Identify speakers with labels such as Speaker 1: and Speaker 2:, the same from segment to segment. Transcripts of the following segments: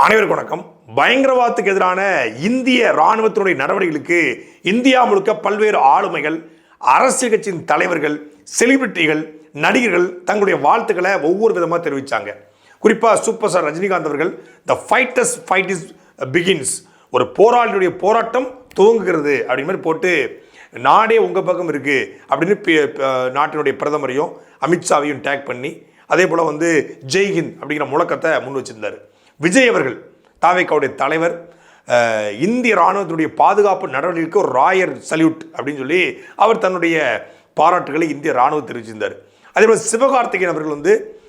Speaker 1: அனைவருக்கும் வணக்கம். பயங்கரவாதத்துக்கு எதிரான இந்திய ராணுவத்தினுடைய நடவடிக்கைகளுக்கு இந்தியா முழுக்க பல்வேறு ஆளுமைகள் அரசியல் கட்சியின் தலைவர்கள் செலிபிரிட்டிகள் நடிகர்கள் தங்களுடைய வாழ்த்துக்களை ஒவ்வொரு விதமாக தெரிவித்தாங்க குறிப்பாக சூப்பர் ஸ்டார் ரஜினிகாந்த் அவர்கள் the fighters fight is begins ஒரு போராளியுடைய போராட்டம் துவங்குகிறது அப்படின்னு மாதிரி போட்டு நாடே உங்கள் பக்கம் இருக்குது அப்படின்னு நாட்டினுடைய பிரதமரையும் அமித்ஷாவையும் டேக் பண்ணி அதே போல் வந்து ஜெய்ஹிந்த் அப்படிங்கிற முழக்கத்தை முன் வச்சிருந்தார். விஜய் அவர்கள் தாவேக்காவுடைய தலைவர் இந்திய ராணுவத்தினுடைய பாதுகாப்பு நடவடிக்கைக்கு ஒரு ராயர் சல்யூட் அப்படின்னு சொல்லி அவர் தன்னுடைய பாராட்டுகளை இந்திய ராணுவம் தெரிவிச்சிருந்தார். அதே போல் சிவகார்த்திகேயன் அவர்கள் வந்து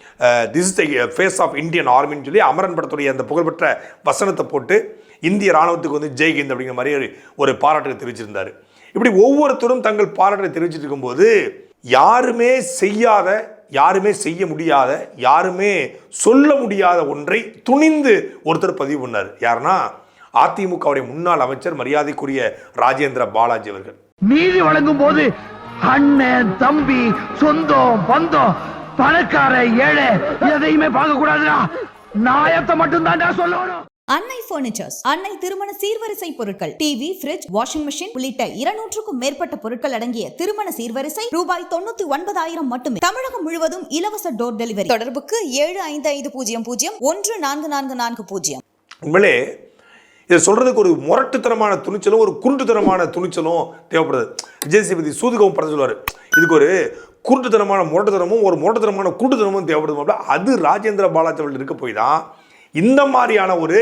Speaker 1: this the face of Indian ஆர்மின்னு சொல்லி அமரன் படத்துடைய அந்த புகழ்பெற்ற வசனத்தை போட்டு இந்திய ராணுவத்துக்கு வந்து ஜெய்ஹிந்த் அப்படிங்கிற மாதிரி ஒரு- ஒரு பாராட்டுகளை தெரிவிச்சிருந்தார். இப்படி ஒவ்வொருத்தரும் தங்கள் பாராட்டை தெரிவிச்சிட்டு இருக்கும்போது யாருமே செய்யாத யாருமே செய்ய முடியாத யாருமே சொல்ல முடியாத ஒன்றை துணிந்து ஒருத்தர் பதிவு பண்ணார். யாருன்னா அதிமுகவுடைய முன்னாள் அமைச்சர் மரியாதைக்குரிய ராஜேந்திர பாலாஜி அவர்கள்.
Speaker 2: நீதி வழங்கும் போது அண்ணன் தம்பி சொந்தம் பந்தம் பணக்கார ஏழை எதையுமே பார்க்க கூடாதுடா நாயத்தை மட்டும் தான்டா சொல்லணும்.
Speaker 3: அன்னை பர்னிச்சர்ஸ் அன்னை திருமண சீர்வரிசை பொருட்கள் டிவி பிரிட்ஜ் வாஷிங் மிஷின் உள்ளிட்ட இருநூற்றுக்கும் மேற்பட்ட பொருட்கள் அடங்கிய திருமண சீர்வரிசை ரூபாய் தொண்ணூத்தி ஒன்பதாயிரம் மட்டுமே. தமிழகம் முழுவதும் இலவச டோர் டெலிவரி தொடர்புக்கு ஏழு ஐந்து ஐந்து பூஜ்ஜியம் பூஜ்ஜியம் ஒன்று நான்கு நான்கு நான்கு பூஜ்ஜியம்.
Speaker 1: உண்மையிலே இதை சொல்றதுக்கு ஒரு முரட்டுத்தனமான துணிச்சலும் ஒரு குருட்டுத்தனமான துணிச்சலும் தேவைப்படுது. விஜய் சேதுபதி சூதுகவும் படம் சொல்லுவார். இதுக்கு ஒரு குருட்டுத்தனமான முரட்டுத்தனமும் ஒரு முரட்டுத்தனமான குருட்டுத்தனமும் தேவைப்படுது அது ராஜேந்திர பாலாஜி அவர்கள் இருக்க போய் தான் இந்த மாதிரியான ஒரு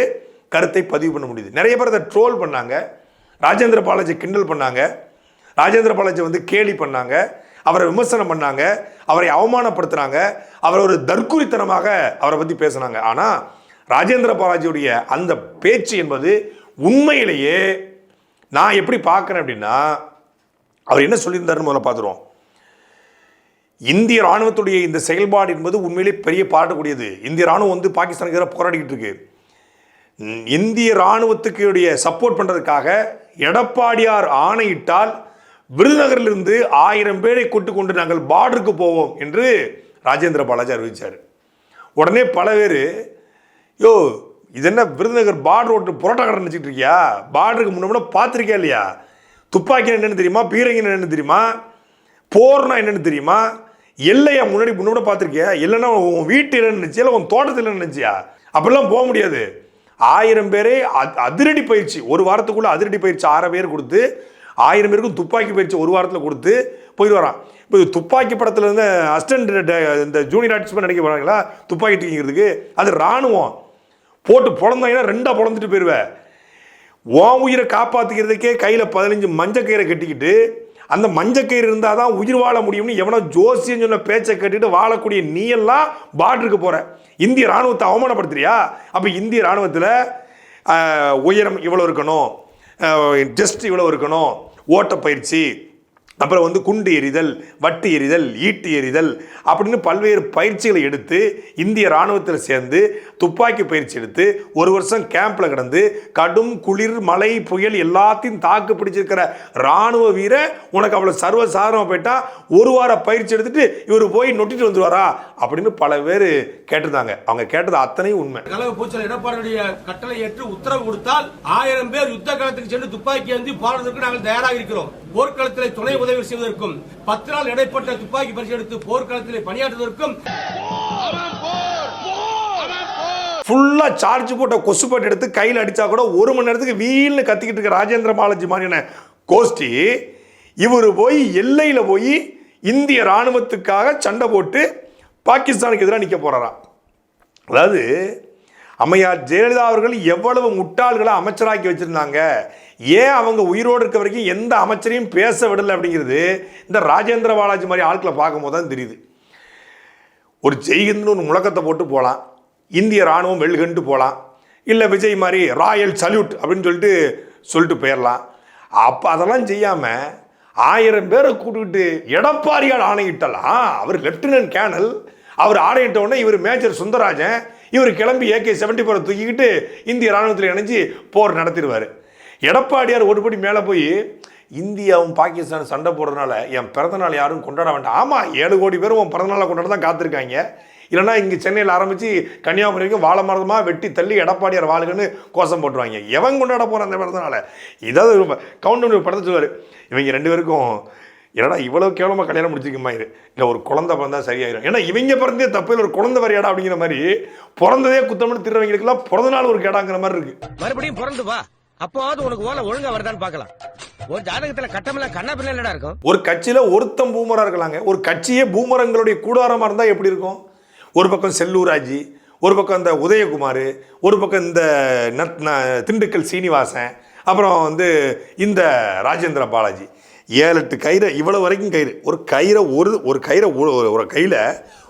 Speaker 1: கருத்தை பதிவு பண்ண முடியுது. நிறைய பேர் அதை ட்ரோல் பண்ணாங்க. ராஜேந்திர பாலாஜி கிண்டல் பண்ணாங்க. ராஜேந்திர பாலாஜி வந்து கேலி பண்ணாங்க. அவரை விமர்சனம் பண்ணாங்க. அவரை அவமானப்படுத்துனாங்க அவரை ஒரு தற்குறித்தனமாக அவரை பற்றி பேசுனாங்க. ஆனால் ராஜேந்திர பாலாஜியுடைய அந்த பேச்சு என்பது உண்மையிலேயே நான் எப்படி பார்க்குறேன் அப்படின்னா அவர் என்ன சொல்லியிருந்தாருன்னு முதல்ல பார்த்துருவோம். இந்திய ராணுவத்துடைய இந்த செயல்பாடு என்பது உண்மையிலே பெரிய பாராட்டக்கூடியது. இந்திய ராணுவம் வந்து பாகிஸ்தானுக்கு எதிராக போராடிக்கிட்டு இருக்கு. இந்திய ராணுவத்துக்கு சப்போர்ட் பண்ணுறதுக்காக எடப்பாடியார் ஆணையிட்டால் விருதுநகரிலிருந்து ஆயிரம் பேரை கூட்டு கொண்டு நாங்கள் பார்டருக்கு போவோம் என்று ராஜேந்திர பாலாஜி அறிவித்தார் உடனே பல பேர் யோ இது என்ன விருதுநகர் பார்டர் ஓட்டு புரோட்டா கடை நினச்சிட்டு இருக்கியா? பார்டருக்கு முன்னே பார்த்துருக்கியா இல்லையா? துப்பாக்கி என்னென்னு தெரியுமா? பீரங்கி என்னென்னு தெரியுமா? போர்னா என்னென்னு தெரியுமா? எல்லையா முன்னாடி முன்னாடி பார்த்துருக்கியா? இல்லைன்னா உன் வீட்டு இல்லைன்னு இல்லை உன் தோட்டத்தில் நினைச்சியா? அப்படிலாம் போக முடியாது. ஆயிரம் பேரே அ- அதிரடி பயிற்சி. ஒரு வாரத்துக்குள்ள அதிரடி பயிற்சி ஆறு பேர் கொடுத்து ஆயிரம் பேருக்கும் துப்பாக்கி பயிற்சி ஒரு வாரத்தில் கொடுத்து போயிட்டு வரான். இப்போ துப்பாக்கி படத்தில் இருந்து அஸ்டன்ட் இந்த ஜூனியர் ஆர்டிஸ்ட் நடிக்க போகிறாங்களா துப்பாக்கி தூக்கிங்கிறதுக்கு அது இராணுவம் போட்டு பிறந்தாங்கன்னா ரெண்டாக பிறந்துட்டு போயிடுவேன் உன் உயிரை காப்பாற்றிக்கிறதுக்கே கையில் பதினஞ்சு மஞ்சக்கயிறை கட்டிக்கிட்டு அந்த மஞ்சக்கயிறு இருந்தால் தான் உயிர் வாழ முடியும்னு எவனோ ஜோசியம் சொன்ன பேச்சை கேட்டுட்டு வாழக்கூடிய நீ எல்லாம் பார்டருக்கு போகிற இந்திய ராணுவத்தை அவமானப்படுத்துறியா? அப்போ இந்திய ராணுவத்தில் உயரம் இவ்வளோ இருக்கணும் டெஸ்ட் இவ்வளோ இருக்கணும் ஓட்டப்பயிற்சி அப்புறம் வந்து குண்டு எறிதல் வட்டு எறிதல் ஈட்டு எறிதல் அப்படின்னு பல்வேறு பயிற்சிகளை எடுத்து இந்திய ராணுவத்தில் சேர்ந்து துப்பாக்கி பயிற்சி எடுத்து ஒரு வருஷம் கேம்பில் கிடந்து கடும் குளிர் மழை புயல் எல்லாத்தையும் தாக்கு பிடிச்சிருக்கிற ராணுவ வீரர் உனக்கு அவ்வளோ சர்வ சாதாரணமாக போயிட்டா ஒரு வார பயிற்சி எடுத்துட்டு இவர் போய் நொட்டிட்டு வந்துருவாரா அப்படின்னு பல பேர் கேட்டிருந்தாங்க. அவங்க கேட்டது அத்தனையும் உண்மை.
Speaker 4: கலவு பூச்சல் எடப்பாடியுடைய கட்டளை ஏற்று உத்தரவு கொடுத்தால் ஆயிரம் பேர் யுத்த காலத்துக்கு சென்று துப்பாக்கி ஏந்தி போறதுக்கு நாங்கள் தயாராக இருக்கிறோம். போர்க்களத்திலே துணை உதவி செய்வதற்கும் பத்து நாள் இடைப்பட்ட துப்பாக்கி பரிசு எடுத்து போர்க்களத்திலே பணியாற்றுவதற்கும்.
Speaker 1: ஃபுல்லாக சார்ஜ் போட்ட கொசுப்பாட்டு எடுத்து கையில் அடித்தா கூட ஒரு மணி நேரத்துக்கு வீல்னு கத்திக்கிட்டு இருக்க ராஜேந்திர பாலாஜி மாதிரியான கோஷ்டி இவர் போய் எல்லையில் போய் இந்திய ராணுவத்துக்காக சண்டை போட்டு பாகிஸ்தானுக்கு எதிராக நிற்க போகிறாராம் அதாவது அம்மையார் ஜெயலலிதா அவர்கள் எவ்வளவு முட்டாள்களை அமைச்சராக்கி வச்சுருந்தாங்க? ஏன் அவங்க உயிரோடு இருக்க வரைக்கும் எந்த அமைச்சரையும் பேச விடலை அப்படிங்கிறது இந்த ராஜேந்திர பாலாஜி மாதிரி ஆட்களை பார்க்கும்போது தான் தெரியுது. ஒரு ஜெய்ஹிந்த்னு ஒரு முழக்கத்தை போட்டு போகலாம் இந்திய ராணுவம் வெல்கண்டு போகலாம் இல்லை விஜய் மாதிரி ராயல் சல்யூட் அப்படின்னு சொல்லிட்டு சொல்லிட்டு போயிடலாம் அப்போ அதெல்லாம் செய்யாமல் ஆயிரம் பேரை கூட்டுக்கிட்டு எடப்பாடியால் ஆணையிட்டலாம் அவர் லெப்டினன்ட் கேனல் அவர் ஆணையிட்ட உடனே இவர் மேஜர் சுந்தரராஜன் இவர் கிளம்பி ஏகே செவன்டி ஃபோரை தூக்கிக்கிட்டு இந்திய ராணுவத்தில் இணைஞ்சு போர் நடத்திடுவார். எடப்பாடியார் ஒருபடி மேலே போய் இந்தியாவும் பாகிஸ்தான் சண்டை போடுறதுனால என் பிறந்தநாள் யாரும் கொண்டாட வேண்டாம். ஆமாம் ஏழு கோடி பேர் உன் பிறந்தநாளை கொண்டாட தான் காத்திருக்காங்க. இல்லைன்னா இங்கே சென்னையில் ஆரம்பித்து கன்னியாகுமரி வரைக்கும் வாழை மரதமாக வெட்டி தள்ளி எடப்பாடியார் வாழ்கன்னு கோஷம் போட்டுருவாங்க. எவன் கொண்டாட போகிறான் அந்த பிறந்தநாளை இதாவது கவுண்ட் படத்தை சொல்லுவார். இவங்க ரெண்டு பேருக்கும் என்னடா இவ்வளோ கேவலமாக கல்யாணம் முடிச்சிருக்குமா இது இல்லை ஒரு குழந்தை பிறந்தா சரியாயிரும். ஏன்னா இவங்க பிறந்தே தப்பு இல்லை. ஒரு குழந்தை வரையாடா அப்படிங்கிற மாதிரி பிறந்ததே குத்தம்னு திருறவங்களுக்குலாம் பிறந்த நாள் ஒரு கேடாங்கிற மாதிரி இருக்கு.
Speaker 5: மறுபடியும் பிறந்து வா. அப்போவாவது உனக்கு ஓலை ஒழுங்கா வருதான்னு பார்க்கலாம். ஒரு ஜாதகத்துல கட்டமெல்லாம் கண்ணா பிள்ளை இருக்கும்.
Speaker 1: ஒரு கட்சியில் ஒருத்தன் பூமராக இருக்கலாங்க. ஒரு கட்சியே பூமரங்களுடைய கூடாரமாக இருந்தால் எப்படி இருக்கும்? ஒரு பக்கம் செல்லூராஜி ஒரு பக்கம் இந்த உதயகுமார் ஒரு பக்கம் இந்த திண்டுக்கல் சீனிவாசன் அப்புறம் வந்து இந்த ராஜேந்திர பாலாஜி. ஏழு எட்டு கயிறை இவ்வளோ வரைக்கும் கயிறு. ஒரு கயிறை ஒரு ஒரு கயிறை ஒரு- ஒரு- கையில்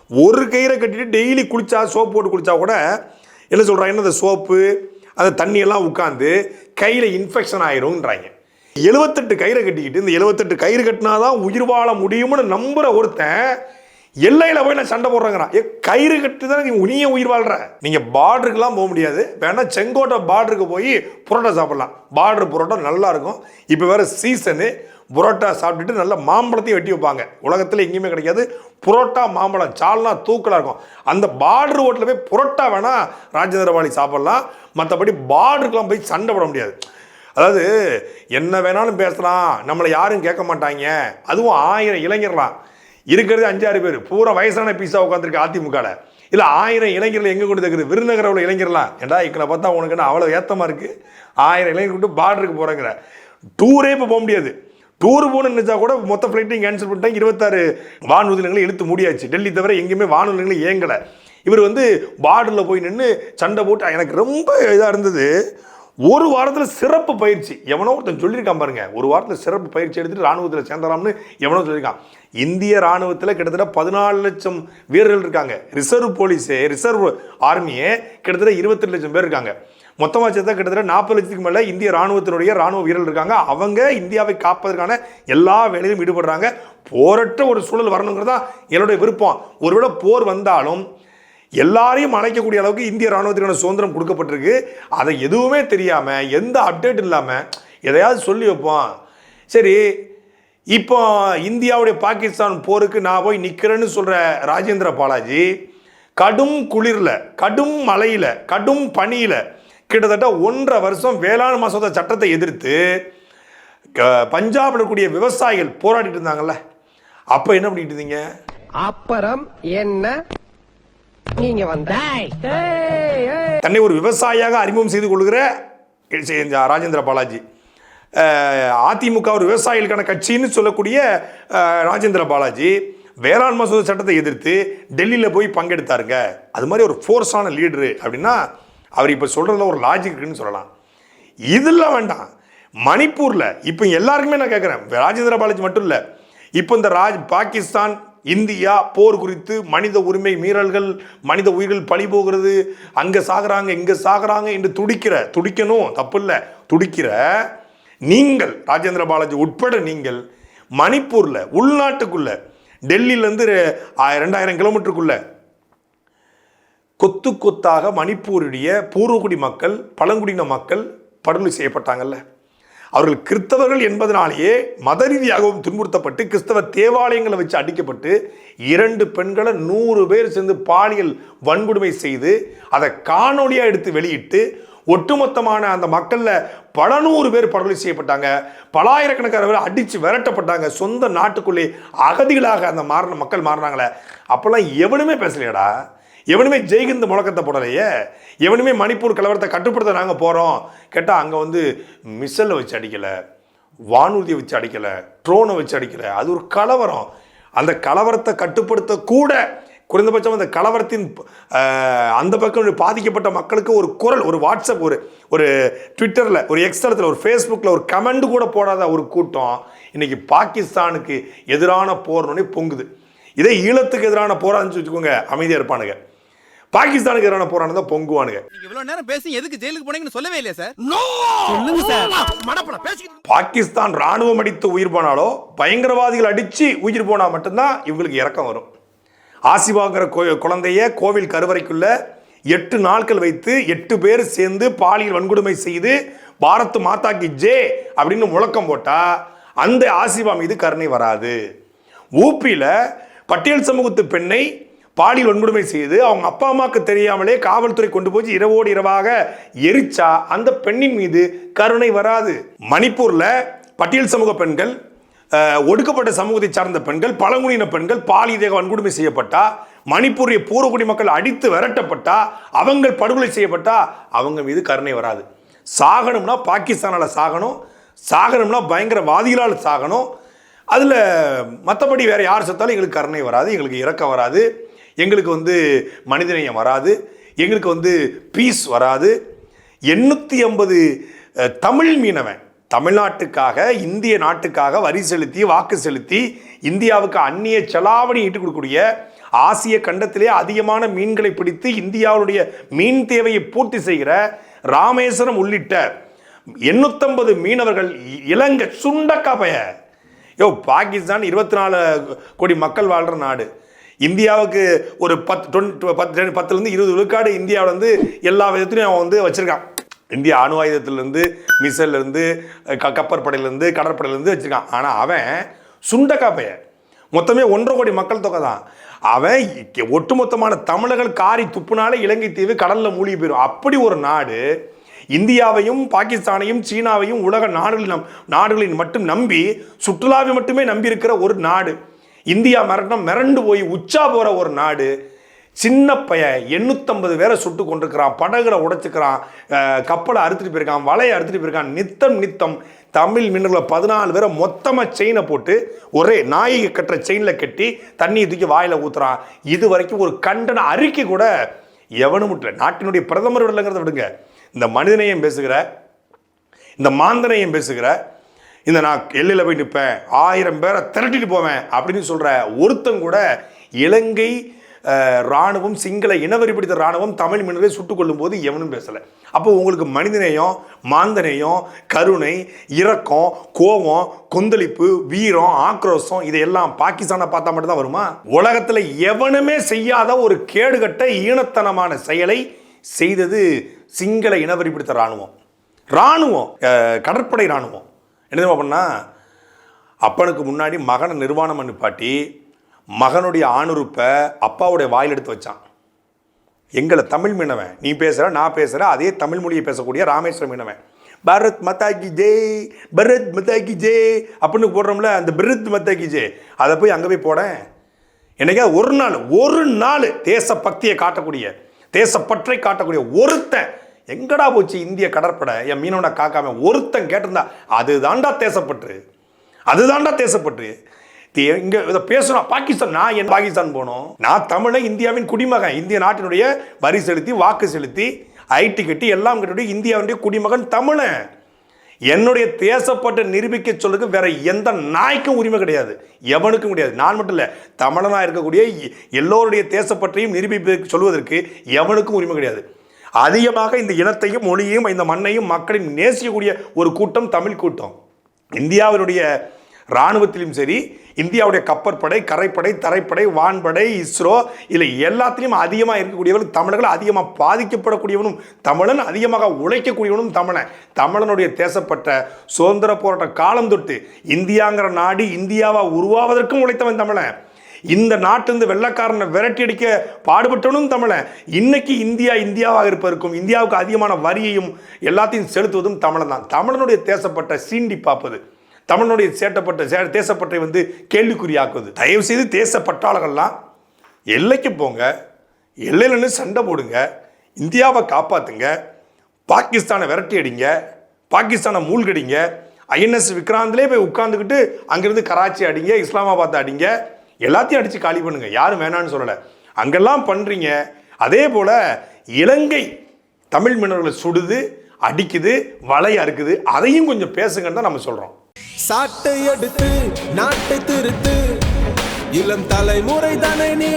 Speaker 1: ஒரு கயிறை கட்டிட்டு டெய்லி குளித்தா சோப்பு போட்டு குளித்தா கூட என்ன சொல்கிறாங்கன்னா அந்த சோப்பு அந்த தண்ணியெல்லாம் உட்காந்து கையில் இன்ஃபெக்ஷன் ஆயிரும்ன்றாங்க. எழுபத்தெட்டு கயிறை கட்டிக்கிட்டு இந்த எழுபத்தெட்டு கயிறு கட்டினாதான் உயிர் வாழ முடியும்னு நம்புகிற ஒருத்தன் எல்லையில் போய் நான் சண்டை போடுறேங்கிறான். ஏ கயிறு கட்டி தான் நீ உனிய உயிர் வாழ்ற? நீங்கள் பார்டருக்குலாம் போக முடியாது. வேணா செங்கோட்டை பார்டருக்கு போய் புரோட்டா சாப்பிடலாம். பார்டர் புரோட்டா நல்லா இருக்கும். இப்போ வேற சீசனு புரோட்டா சாப்பிட்டுட்டு நல்ல மாம்பழத்தையும் வெட்டி வைப்பாங்க. உலகத்தில் எங்கேயுமே கிடைக்காது. புரோட்டா மாம்பழம் சால்னா தூக்கலாக இருக்கும். அந்த பார்டர் ஓட்டில் போய் புரோட்டா வேணா ராஜேந்திர சாப்பிட்லாம் சாப்பிடலாம். மற்றபடி பார்டருக்குலாம் போய் சண்டை போட முடியாது. அதாவது என்ன வேணாலும் பேசலாம். நம்மளை யாரும் கேட்க மாட்டாங்க. அதுவும் ஆயிரம் இளைஞர்லாம் இருக்கிறது அஞ்சாறு பேர். பூரா வயசான பீஸா உட்காந்துருக்கு அதிமுகவில் இல்லை ஆயிரம் இளைஞர்கள் எங்கே கொண்டு தக்குது விருதுநகர் உள்ள இளைஞர்லாம். ஏண்டா இக்கனை பார்த்தா உனக்கு என்ன அவ்வளோ ஏத்தமாக இருக்குது ஆயிரம் இளைஞர் கொண்டு பார்டருக்கு போகிறேங்கிற டூரே இப்போ போக முடியாது. டூர் போகணும்னு நினச்சா கூட மொத்த ஃப்ளைட்டையும் கேன்சல் பண்ணிட்டாங்க இருபத்தாறு வானூர்திகளை இழுத்து முடியாச்சு. டெல்லி தவிர எங்கேயுமே வானூர்திகளை இயங்கலை. இவர் வந்து பார்டரில் போய் நின்று சண்டை போட்டு எனக்கு ரொம்ப இதாக இருந்தது. ஒரு வாரத்தில் சிறப்பு பயிற்சி. எவனோ ஒருத்தன் சொல்லியிருக்கான் பாருங்க. ஒரு வாரத்தில் சிறப்பு பயிற்சி எடுத்துட்டு ராணுவத்தில் சேர்ந்தாராம்னு எவனோ சொல்லியிருக்கான். இந்திய ராணுவத்தில் கிட்டத்தட்ட பதினாலு லட்சம் வீரர்கள் இருக்காங்க. ரிசர்வ் போலீஸே ரிசர்வ் ஆர்மியே கிட்டத்தட்ட இருபத்தெட்டு லட்சம் பேர் இருக்காங்க. மொத்தமாக சேர்த்தா கிட்டத்தட்ட நாற்பது லட்சத்துக்கு மேலே இந்திய ராணுவத்தினுடைய ராணுவ வீரர்கள் இருக்காங்க. அவங்க இந்தியாவை காப்பதற்கான எல்லா வேலையிலும் ஈடுபடுறாங்க. போரற்ற ஒரு சூழல் வரணுங்கிறது தான் என்னுடைய விருப்பம். ஒருவேளை போர் வந்தாலும் எல்லாரையும் அணைக்கக்கூடிய அளவுக்கு இந்திய ராணுவத்திற்கான சுதந்திரம் கொடுக்கப்பட்டிருக்கு. அதை எதுவுமே தெரியாமல் எந்த அப்டேட் இல்லாமல் எதையாவது சொல்லி வைப்போம். சரி இப்போ இந்தியாவுடைய பாகிஸ்தான் போருக்கு நான் போய் நிற்கிறேன்னு சொல்கிற ராஜேந்திர பாலாஜி கடும் குளிரில் கடும் மழையில் கடும் பனியில் கிட்டத்தட்ட ஒன்றரை வருஷம் வேளாண் மசோதா சட்டத்தை எதிர்த்து க- பஞ்சாப்ல இருக்கக்கூடிய விவசாயிகள் போராடிட்டு இருந்தாங்கல்ல. அப்போ என்ன பண்ணிட்டு இருந்தீங்க?
Speaker 5: அப்புறம் என்ன? நீங்க வந்த.
Speaker 1: தன்னை ஒரு விவசாயியாக அறிமுகம் செய்து கொள்கிற ராஜேந்திர பாலாஜி. அதிமுக ஒரு விவசாயிகளுக்கான கட்சின்னு சொல்லக்கூடிய ராஜேந்திர பாலாஜி வேளாண் மசோதா சட்டத்தை எதிர்த்து டெல்லியில் போய் பங்கெடுத்தாருங்க. அது மாதிரி ஒரு ஃபோர்ஸான லீடரு அப்படின்னா அவர் இப்போ சொல்கிறதுல ஒரு லாஜிக் இருக்குன்னு சொல்லலாம். இதெல்லாம் வேண்டாம். மணிப்பூரில் இப்போ எல்லாருக்குமே நான் கேட்குறேன் ராஜேந்திர பாலாஜி மட்டும் இல்லை. இப்போ இந்த ராஜ் பாகிஸ்தான் இந்தியா போர் குறித்து மனித உரிமை மீறல்கள் மனித உயிர்கள் பழி போகிறது. அங்கே சாகுறாங்க இங்கே சாகுறாங்க என்று துடிக்கிற துடிக்கணும் தப்பு இல்லை துடிக்கிற நீங்கள் ராஜேந்திர பாலாஜி உட்பட நீங்கள் மணிப்பூரில் உள்நாட்டுக்குள்ளே டெல்லியிலேருந்து ரெண்டாயிரம் கிலோமீட்டருக்குள்ளே கொத்து கொத்தாக மணிப்பூருடைய பூர்வகுடி மக்கள் பழங்குடியின மக்கள் படுகொலை செய்யப்பட்டாங்கல்ல. அவர்கள் கிறிஸ்தவர்கள் என்பதனாலேயே மத ரீதியாகவும் துன்புறுத்தப்பட்டு கிறிஸ்தவ தேவாலயங்களை வச்சு அடிக்கப்பட்டு இரண்டு பெண்களை நூறு பேர் சேர்ந்து பாலியல் வன்கொடுமை செய்து அதை காணொளியாக எடுத்து வெளியிட்டு ஒட்டுமொத்தமான அந்த மக்களில் பல நூறு பேர் படுகொலை செய்யப்பட்டாங்க. பலாயிரக்கணக்கான பேர் அடித்து விரட்டப்பட்டாங்க. சொந்த நாட்டுக்குள்ளே அகதிகளாக அந்த மாறின மக்கள் மாறினாங்களே. அப்போல்லாம் எவனுமே பேசலையாடா. எவனுமே ஜெய்ஹிந்த் முழக்கத்தை போடலையே? எவனுமே மணிப்பூர் கலவரத்தை கட்டுப்படுத்த நாங்கள் போகிறோம் கேட்டால் அங்கே வந்து மிசலை வச்சு அடிக்கலை வானூர்தியை வச்சு அடிக்கலை ட்ரோனை வச்சு அடிக்கலை. அது ஒரு கலவரம். அந்த கலவரத்தை கட்டுப்படுத்த கூட குறைந்தபட்சம் அந்த கலவரத்தின் அந்த பக்கம் பாதிக்கப்பட்ட மக்களுக்கு ஒரு குரல் ஒரு வாட்ஸ்அப் ஒரு ஒரு ட்விட்டரில் ஒரு எக்ஸ்தலத்தில் ஒரு ஃபேஸ்புக்கில் ஒரு கமெண்ட் கூட போடாத ஒரு கூட்டம் இன்றைக்கி பாகிஸ்தானுக்கு எதிரான போர்னோடனே பொங்குது. இதே ஈழத்துக்கு எதிரான போரான்னு வச்சுக்கோங்க அமைதியாக இருப்பானுங்க. பாகிஸ்தானுக்கு எதிரான போராட்டம் தான் பொங்குவானுங்க.
Speaker 6: நீங்க இவ்வளவு நேரம் பேசி எதுக்கு ஜெயிலுக்கு போனீங்கன்னு சொல்லவே இல்லையா சார்?
Speaker 1: பாகிஸ்தான் ராணுவம் அடித்து உயிர் போனாலோ பயங்கரவாதிகள் அடிச்சு உயிர் போனா மட்டும்தான் இவங்களுக்கு இறக்கம் வரும். ஆசிவாங்கிற கோ- குழந்தைய கோவில் கருவறைக்குள்ள எட்டு நாட்கள் வைத்து எட்டு பேர் சேர்ந்து பாலியல் வன்கொடுமை செய்து பாரத் மாதா கி ஜே அப்படின்னு முழக்கம் போட்டா அந்த ஆசிவா மீது கருணை வராது. ஊப்பியில பட்டியல் சமூகத்து பெண்ணை பாலியல் வன்கொடுமை செய்து அவங்க அப்பா அம்மாவுக்கு தெரியாமலே காவல்துறை கொண்டு போய் இரவோடு இரவாக எரிச்சா அந்த பெண்ணின் மீது கருணை வராது. மணிப்பூரில் பட்டியல் சமூக பெண்கள் ஒடுக்கப்பட்ட சமூகத்தை சார்ந்த பெண்கள் பழங்குடியின பெண்கள் பாலியல் வன்கொடுமை செய்யப்பட்டா மணிப்பூரிய பூர்வகுடி மக்கள் அடித்து விரட்டப்பட்டா அவங்க படுகொலை செய்யப்பட்டா அவங்க மீது கருணை வராது. சாகணும்னா பாகிஸ்தானால் சாகணும் சாகணும்னா பயங்கரவாதிகளால் சாகணும். அதில் மற்றபடி வேறு யார் செத்தாலும் எங்களுக்கு கருணை வராது எங்களுக்கு இரக்கம் வராது. எங்களுக்கு வந்து மனிதநேயம் வராது எங்களுக்கு வந்து பீஸ் வராது. எண்ணூற்றி ஐம்பது தமிழ் மீனவன் தமிழ்நாட்டுக்காக இந்திய நாட்டுக்காக வரி செலுத்தி வாக்கு செலுத்தி இந்தியாவுக்கு அந்நிய செலாவணி ஈட்டு கொடுக்கக்கூடிய ஆசிய கண்டத்திலே அதிகமான மீன்களை பிடித்து இந்தியாவுடைய மீன் தேவையை பூர்த்தி செய்கிற ராமேஸ்வரம் உள்ளிட்ட எண்ணூத்தம்பது மீனவர்கள் இ- இலங்கை சுண்டக்கா பய யோ பாகிஸ்தான் இருபத்தி நாலு கோடி மக்கள் வாழ்கிற நாடு. இந்தியாவுக்கு ஒரு பத்து டுவெண்ட்டி பத்து பத்துலேருந்து இருபது விழுக்காடு இந்தியாவில் வந்து எல்லா விதத்துலையும் அவன் வந்து வச்சுருக்கான். இந்திய அணு ஆயுதத்திலேருந்து மிசைல்லேருந்து க கப்பற்படையிலேருந்து கடற்படையிலேருந்து வச்சுருக்கான். ஆனால் அவன் சுண்டக்கா பையன் மொத்தமே ஒன்றரை கோடி மக்கள் தொகை தான். அவன் ஒட்டுமொத்தமான தமிழர்கள் காரி துப்புனாலே இலங்கை தீவு கடலில் மூழ்கி போயிடும் அப்படி ஒரு நாடு இந்தியாவையும் பாகிஸ்தானையும் சீனாவையும் உலக நாடுகளின் நம் நாடுகளின் மட்டும் நம்பி சுற்றுலாவை மட்டுமே நம்பி இருக்கிற ஒரு நாடு. இந்தியா மிரட்டம் மிரண்டு போய் உச்சா போகிற ஒரு நாடு சின்ன பையன் எண்ணூத்தம்பது பேரை சுட்டு கொண்டிருக்கிறான் படகுகளை உடைச்சுக்கிறான் கப்பலை அறுத்துட்டு போயிருக்கான் வலையை அறுத்துட்டு போயிருக்கான் நித்தம் நித்தம் தமிழ் மின்னர்களை பதினாலு பேரை மொத்தமாக செயினை போட்டு ஒரே நாயை கட்டுற செயினில் கட்டி தண்ணியை தூக்கி வாயில் ஊற்றுறான் இது வரைக்கும் ஒரு கண்டன அறிக்கை கூட எவனும் விட்டுல. நாட்டினுடைய பிரதமர் விடலைங்கிறத விடுங்க. இந்த மனிதநேயம் பேசுகிற இந்த மாந்தனையும் பேசுகிற இந்த நான் எல்லையில் போய் நிற்பேன் ஆயிரம் பேரை திரட்டிட்டு போவேன் அப்படின்னு சொல்கிற ஒருத்தன் கூட இலங்கை இராணுவம் ராணுவம் சிங்கள இனவெறி பிடித்த ராணுவம் தமிழ் மீனரை சுட்டுக் கொள்ளும் போது எவனும் பேசலை. அப்போ உங்களுக்கு மனிதநேயம் மாந்தநேயம் கருணை இரக்கம் கோபம் கொந்தளிப்பு வீரம் ஆக்ரோஷம் இதையெல்லாம் பாகிஸ்தானை பார்த்தா மட்டும்தான் வருமா? உலகத்தில் எவனுமே செய்யாத ஒரு கேடுகட்ட ஈனத்தனமான செயலை செய்தது சிங்கள இனவெறி பிடித்த ராணுவம் ராணுவம் கடற்படை ராணுவம். என்ன அப்படின்னா அப்பனுக்கு முன்னாடி மகனை நிர்வாணம் நிப்பாட்டி மகனுடைய ஆணுறுப்பை அப்பாவுடைய வாயில் எடுத்து வச்சான். எங்களை தமிழ் மீனவன். நீ பேசுகிற நான் பேசுகிறேன் அதே தமிழ் மொழியை பேசக்கூடிய ராமேஸ்வரம் மீனவன். பரத் மத்தாக்கி ஜே பரத் மத்தாக்கி ஜே அப்படின்னு போடுறோம்ல அந்த பிரத் மத்தாக்கி ஜே. அதை போய் அங்கே போய் போடேன் என்னைக்கா ஒரு நாள் ஒரு நாள் தேச பக்தியை காட்டக்கூடிய தேசப்பற்றை காட்டக்கூடிய ஒருத்தன் எங்கடா போச்சு இந்திய கடற்படை? என் மீனவனை காக்காம ஒருத்தன் கேட்டிருந்தா அதுதான்டா தேசப்பட்டு அதுதான்டா தேசப்பற்று. தே- இங்க இதை பேசணும் பாகிஸ்தான் நான் என் பாகிஸ்தான் போனோம். நான் தமிழை இந்தியாவின் குடிமகன். இந்திய நாட்டினுடைய வரி செலுத்தி வாக்கு செலுத்தி ஐடி கட்டி எல்லாம் கட்டி இந்தியாவுடைய குடிமகன் தமிழன். என்னுடைய தேசப்பட்ட நிரூபிக்க சொல்லுக்கு வேற எந்த நாய்க்கும் உரிமை கிடையாது. எவனுக்கும் கிடையாது. நான் மட்டும் இல்லை தமிழனாக இருக்கக்கூடிய எ- எல்லோருடைய தேசப்பற்றையும் நிரூபிப்பதற்கு சொல்வதற்கு எவனுக்கும் உரிமை கிடையாது. அதிகமாக இந்த இனத்தையும் மொழியையும் இந்த மண்ணையும் மக்களையும் நேசிக்கக்கூடிய ஒரு கூட்டம் தமிழ் கூட்டம். இந்தியாவினுடைய இராணுவத்திலும் சரி இந்தியாவுடைய கப்பற்படை கரைப்படை தரைப்படை வான்படை இஸ்ரோ இதில் எல்லாத்திலையும் அதிகமாக இருக்கக்கூடியவர்கள் தமிழர்கள் அதிகமாக பாதிக்கப்படக்கூடியவனும் தமிழன் அதிகமாக உழைக்கக்கூடியவனும் தமிழன். தமிழனுடைய தேசப்பட்ட சுதந்திர போராட்ட காலம் தொட்டு இந்தியாங்கிற நாடு இந்தியாவாக உருவாவதற்கும் உழைத்தவன் தமிழன். இந்த நாட்டிலிருந்து வெள்ளக்காரனை விரட்டி அடிக்க பாடுபட்டவனும் தமிழன். இன்னைக்கு இந்தியா இந்தியாவாக இருப்பதற்கும் இந்தியாவுக்கு அதிகமான வரியையும் எல்லாத்தையும் செலுத்துவதும் தமிழன் தான். தமிழனுடைய தேசப்பட்ட சீண்டி பார்ப்பது தமிழனுடைய சேட்டப்பட்ட சே- வந்து கேள்விக்குறியாக்குவது. தயவு செய்து தேசப்பட்டாளர்கள்லாம் எல்லைக்கு போங்க எல்லையில் சண்டை போடுங்க இந்தியாவை காப்பாத்துங்க பாகிஸ்தானை விரட்டி அடிங்க பாகிஸ்தானை மூழ்கடிங்க ஐஎன்எஸ் விக்ராந்திலே போய் உட்காந்துக்கிட்டு அங்கேருந்து கராச்சி அடிங்க இஸ்லாமாபாத் அடிங்க எல்லாத்தையும் அடித்து காலி பண்ணுங்க. யாரும் வேணான்னு சொல்லலை. அங்கெல்லாம் பண்ணுறீங்க அதே போல் இலங்கை தமிழ் மீனவர்களை சுடுது அடிக்குது வலை அறுக்குது. அதையும் கொஞ்சம் பேசுங்கன்னு தான் நம்ம சொல்கிறோம்
Speaker 7: சாட்டை எடுத்து நாட்டை திருத்து. இளம் தலைமுறை தானே நீ